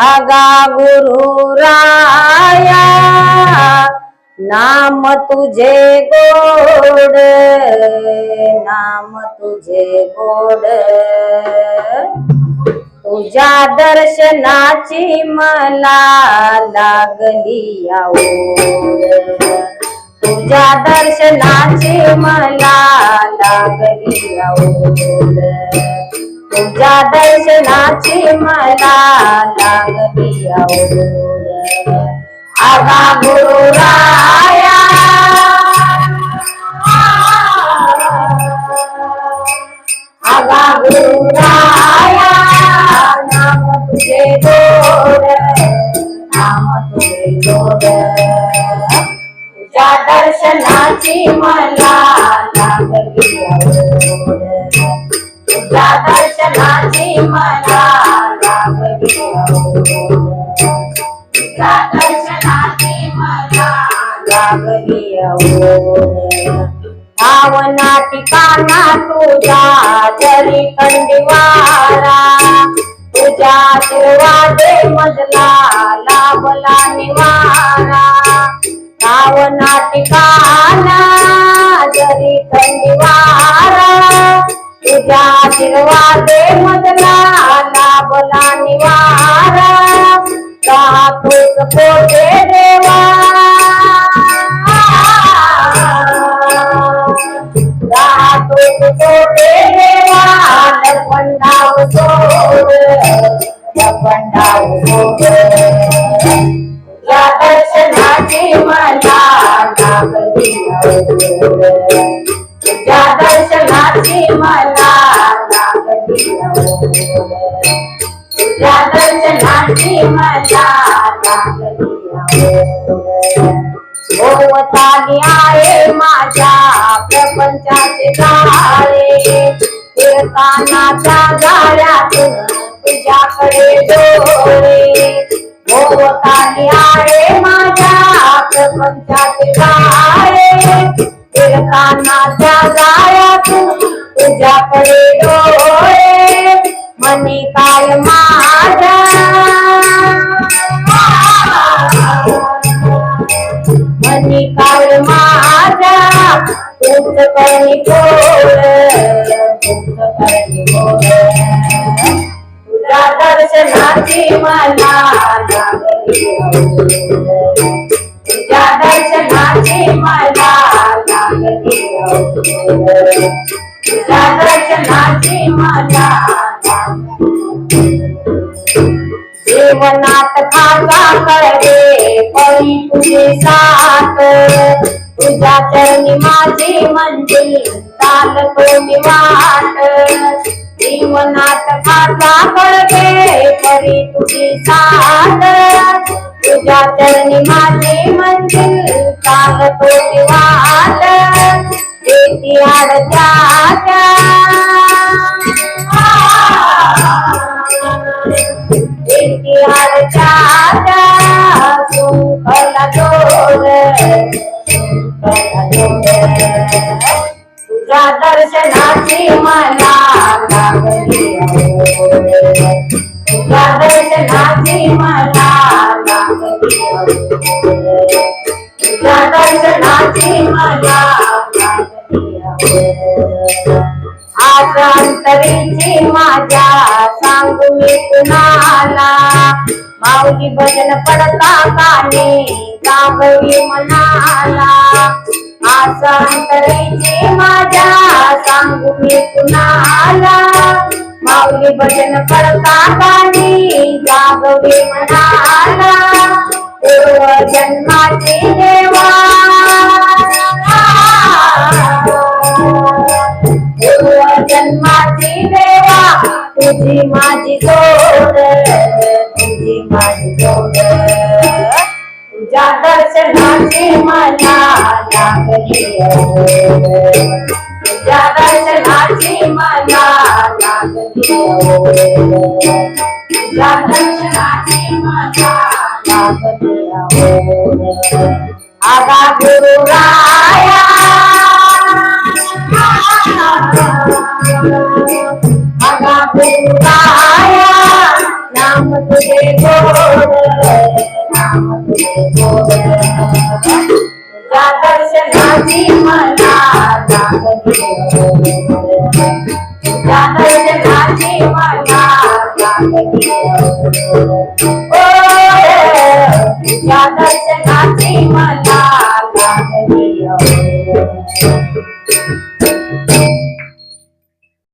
आगा गुरु राया नाम तुझे गोड नाम तुझे गोड. तुझ्या दर्शनाची मला लागली आवड. तुझ्या दर्शनाची मला लागली आवड. तुझ्या दर्शनाची मला लागली आवड आगा गुरु राया। आगा गुरु राया दर्शनाची मला लागली आवड दर्शनाची मला भावना ठिकाणा तुझा जरी खंडिवारा तुझ्या आशीर्वादे मजला लाभला निवारा भावना ठिकाणा जरी खंडिवारा तुझ्या आशीर्वादे मजला लाभला निवारा. राहतोस पोटे देवा. राहतोस पोटे देवा. लपंडाव सोड लपंडाव सोड या दर्शनाची मला लागली आवड तुझ्या दर्शनाची मला तुझ्या मला आहे माझ्या प्रपंचाचे जाळे कीर्तनाच्या जाळ्यातून तुझ्याकडे डोळे भोवताली आहे माझ्या प्रपंचाचे जाळे कीर्तनाच्या जाळ्यातून तुझ्याकडे डोळे. करणी दर्शनाची मला तुझ्या दर्शनाची मला तुझ्या दर्शनाची मला जीवनात खाजा करते पळी तुझे साथ. तुझ्या चरणी माझी मंजिल चालतो मी वाट. जीवनात माझा बळगे पळी तुझी साथ. तुझ्या चरणी माझी मंजिल चालतो मी वाट. येती तुझ्या दर्शनाची मला लागली तुझ्या दर्शनाची मला लागली तुझ्या दर्शनाची मला लागली आज अंतरीची माझ्या सांगू मी कुणाला? माऊली भजन पडता काने गावळी मनाला. आज अंतरीची माझ्या सांगू मी आला. माऊली भजन पडता काने जागवे म्हणाला पूर्व जन्माची देवा जन्माची देवा तुझी माझी जोड तुझ्या दर्शनाची मला लागली. तुझ्या दर्शनाची मला लागली. तुझ्या दर्शनाची मला लागली. आगा गुरु राया. आगा गुरु Happy Mother.